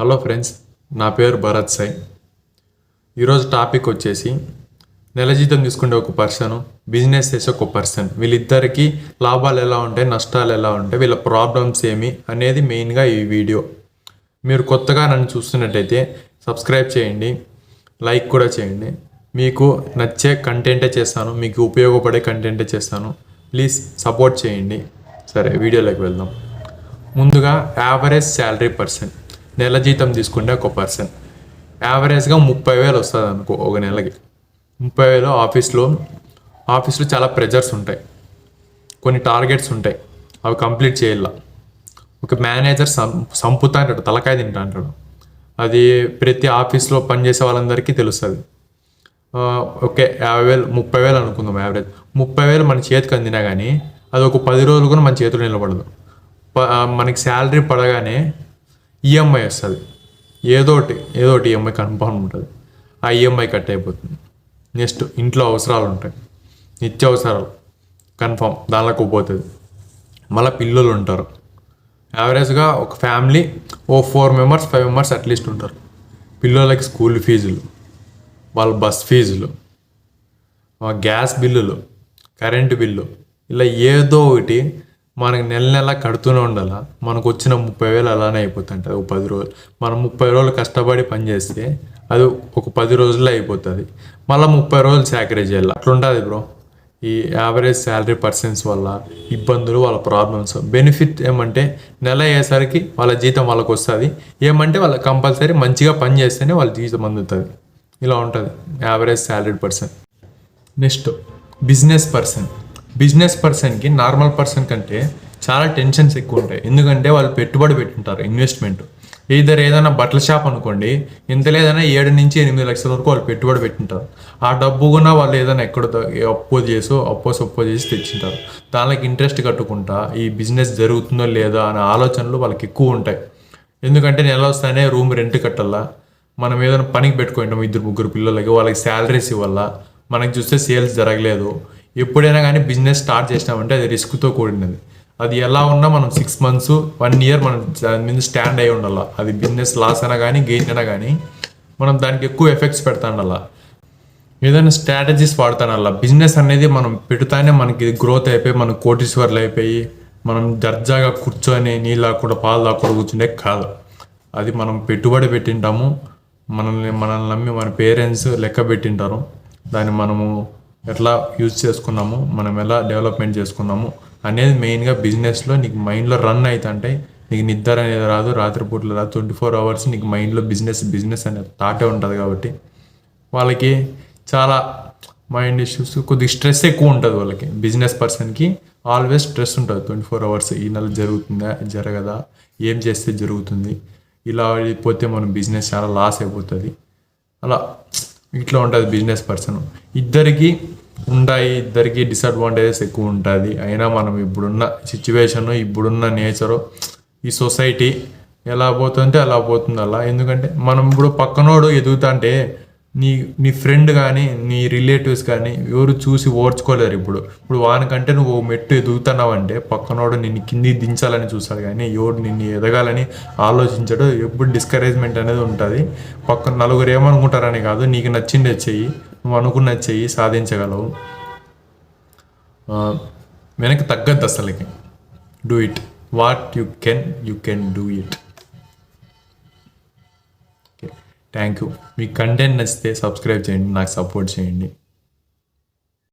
Hello friends నా పేరు భరత్ సాయి. ఈరోజు టాపిక్ వచ్చేసి నెల జీతం తీసుకునే ఒక పర్సన్ బిజినెస్ చేసే ఒక పర్సన్. వీళ్ళిద్దరికీ లాభాలు ఎలా ఉంటాయి నష్టాలు ఎలా ఉంటాయి వీళ్ళ ప్రాబ్లమ్స్ ఏమి అనేది మెయిన్గా ఈ వీడియో. మీరు కొత్తగా నన్ను చూస్తున్నట్టయితే సబ్స్క్రైబ్ చేయండి లైక్ కూడా చేయండి. మీకు నచ్చే కంటెంటే చేస్తాను మీకు ఉపయోగపడే కంటెంటే చేస్తాను ప్లీజ్ సపోర్ట్ చేయండి. సరే వీడియోలోకి వెళ్దాం. ముందుగా యావరేజ్ శాలరీ పర్సన్. నెల జీతం తీసుకుంటే ఒక పర్సన్ యావరేజ్గా ముప్పై వేలు వస్తుంది అనుకో ఒక నెలకి. ముప్పై వేలు ఆఫీస్లో ఆఫీస్లో చాలా ప్రెజర్స్ ఉంటాయి. కొన్ని టార్గెట్స్ ఉంటాయి. అవి కంప్లీట్ చేయాల. ఒక మేనేజర్ సం సంపుతా అంటాడు తలకాయ తింటా అంటాడు. అది ప్రతి ఆఫీస్లో పనిచేసే వాళ్ళందరికీ తెలుస్తుంది. ఓకే యాభై వేలు ముప్పై వేలు అనుకుందాం యావరేజ్. ముప్పై వేలు మన చేతికి అందినా కానీ అది ఒక పది రోజులు కూడా మన చేతిలో నిలబడదు. ప- మనకి శాలరీ పడగానే ఈఎంఐ వస్తుంది. ఏదో ఒకటి ఈఎంఐ కన్ఫామ్ ఉంటుంది. ఆ ఈఎంఐ కట్ అయిపోతుంది. నెక్స్ట్ ఇంట్లో అవసరాలు ఉంటాయి నిత్య అవసరాలు దానిలోకి పోతుంది మళ్ళీ పిల్లలు ఉంటారు. యావరేజ్గా ఒక family oh four members five members at least ఉంటారు. పిల్లలకి స్కూల్ ఫీజులు వాళ్ళ బస్ ఫీజులు గ్యాస్ బిల్లులు కరెంటు బిల్లు ఇలా ఏదో ఒకటి మనకి నెల నెల కడుతూనే ఉండాల? మనకు వచ్చిన ముప్పై వేలు అలానే అయిపోతుంటుంది ఒక పది రోజులు. మనం ముప్పై రోజులు కష్టపడి పని చేస్తే అది ఒక పది రోజుల్లో అయిపోతుంది. మళ్ళీ ముప్పై రోజులు సాక్రిఫైస్ చేయాలి? అట్లా ఉంటుంది బ్రో. ఈ యావరేజ్ శాలరీ పర్సన్స్ వల్ల ఇబ్బందులు వాళ్ళ ప్రాబ్లమ్స్. బెనిఫిట్ ఏమంటే నెల అయ్యేసరికి వాళ్ళ జీతం వాళ్ళకి వస్తుంది ఏమంటే వాళ్ళ కంపల్సరీ మంచిగా పని చేస్తేనే వాళ్ళ జీతం అందుతుంది. ఇలా ఉంటుంది. Average salary person. Next business person. Business పర్సన్కి నార్మల్ పర్సన్ కంటే చాలా టెన్షన్స్ ఎక్కువ ఉంటాయి ఎందుకంటే వాళ్ళు పెట్టుబడి పెట్టింటారు ఇన్వెస్ట్మెంట్. ఇద్దరు ఏదైనా బట్టల షాప్ అనుకోండి ఇంత లేదైనా ఏడు నుంచి ఎనిమిది లక్షల వరకు వాళ్ళు పెట్టుబడి పెట్టింటారు. ఆ డబ్బు కూడా వాళ్ళు ఏదైనా ఎక్కడ అప్పు చేసో అప్పో సొప్పో చేసి తెచ్చింటారు. దానికి ఇంట్రెస్ట్ కట్టుకుంటా ఈ బిజినెస్ జరుగుతుందో లేదో అనే ఆలోచనలు వాళ్ళకి ఎక్కువ ఉంటాయి. ఎందుకంటే నెల వస్తానే రూమ్ రెంట్ కట్టాలా మనం ఏదైనా పనికి పెట్టుకుంటాం ఇద్దరు ముగ్గురు పిల్లలకి వాళ్ళకి శాలరీస్ ఇవ్వాలా. మనకి చూస్తే సేల్స్ జరగలేదు. ఎప్పుడైనా కానీ బిజినెస్ స్టార్ట్ చేసినామంటే అది రిస్క్తో కూడినది. అది ఎలా ఉన్నా మనం సిక్స్ మంత్స్ వన్ ఇయర్ మనం దాని మీద స్టాండ్ అయి ఉండాలి. అది బిజినెస్ లాస్ అయినా కానీ గెయిన్ అయినా కానీ మనం దానికి ఎక్కువ ఎఫెక్ట్స్ పెడతాండాలా ఏదైనా స్ట్రాటజీస్ వాడతానల్లా. బిజినెస్ అనేది మనం పెడతానే మనకి గ్రోత్ అయిపోయి మన కోటీశ్వర్లు అయిపోయి మనం దర్జాగా కూర్చొని నీళ్ళు లేకుండా పాలు లేకుండా కూర్చునే కాదు. అది మనం పెట్టుబడి పెట్టింటాము. మనల్ని మనల్ని నమ్మి మన పేరెంట్స్ లెక్క పెట్టింటారు. దాన్ని మనము ఎట్లా యూజ్ చేసుకున్నాము మనం ఎలా డెవలప్మెంట్ చేసుకున్నాము అనేది మెయిన్గా బిజినెస్లో నీకు మైండ్లో రన్ అవుతుంటే నీకు నిద్ర అనేది రాదు రాత్రిపూట్లు రాదు ట్వంటీ ఫోర్ అవర్స్ నీకు మైండ్లో బిజినెస్ బిజినెస్ అనేది థాటే ఉంటుంది కాబట్టి వాళ్ళకి చాలా మైండ్ ఇష్యూస్ కొద్దిగా స్ట్రెస్ ఎక్కువ ఉంటుంది వాళ్ళకి. బిజినెస్ పర్సన్కి ఆల్వేస్ స్ట్రెస్ ఉంటుంది. ట్వంటీ ఫోర్ అవర్స్ ఈ నెల జరుగుతుందా జరగదా ఏం చేస్తే జరుగుతుంది ఇలా పోతే మనం బిజినెస్ చాలా లాస్ అయిపోతుంది. అలా ఇట్లా ఉంటుంది బిజినెస్ పర్సన్ ఇద్దరికి ఉంటాయి ఇద్దరికి డిసడ్వాంటేజెస్ ఎక్కువ ఉంటుంది. అయినా మనం ఇప్పుడున్న సిచ్యువేషన్ ఇప్పుడున్న నేచరు ఈ సొసైటీ ఎలా పోతుంటే అలా పోతుంది అలా ఎందుకంటే మనం ఇప్పుడు పక్కనోడు ఎదుగుతుంటే నీ నీ ఫ్రెండ్ కానీ నీ రిలేటివ్స్ కానీ ఎవరు చూసి ఓర్చుకోలేరు ఇప్పుడు. ఇప్పుడు వానికంటే నువ్వు మెట్టు ఎదుగుతున్నావు అంటే పక్కనోడు నిన్ను కింది దించాలని చూస్తాడు కానీ ఎవడు నిన్ను ఎదగాలని ఆలోచించడు. ఎప్పుడు డిస్కరేజ్మెంట్ అనేది ఉంటుంది. పక్కన నలుగురు ఏమనుకుంటారని కాదు నీకు నచ్చింది చెయ్యి నువ్వు అనుకున్న చెయ్యి సాధించగలవు. వెనక్కి తగ్గద్దు అసలుకి. Do it what you can you can do it thank you me content నచ్చితే సబ్స్క్రైబ్ చేయండి నాకు సపోర్ట్ చేయండి.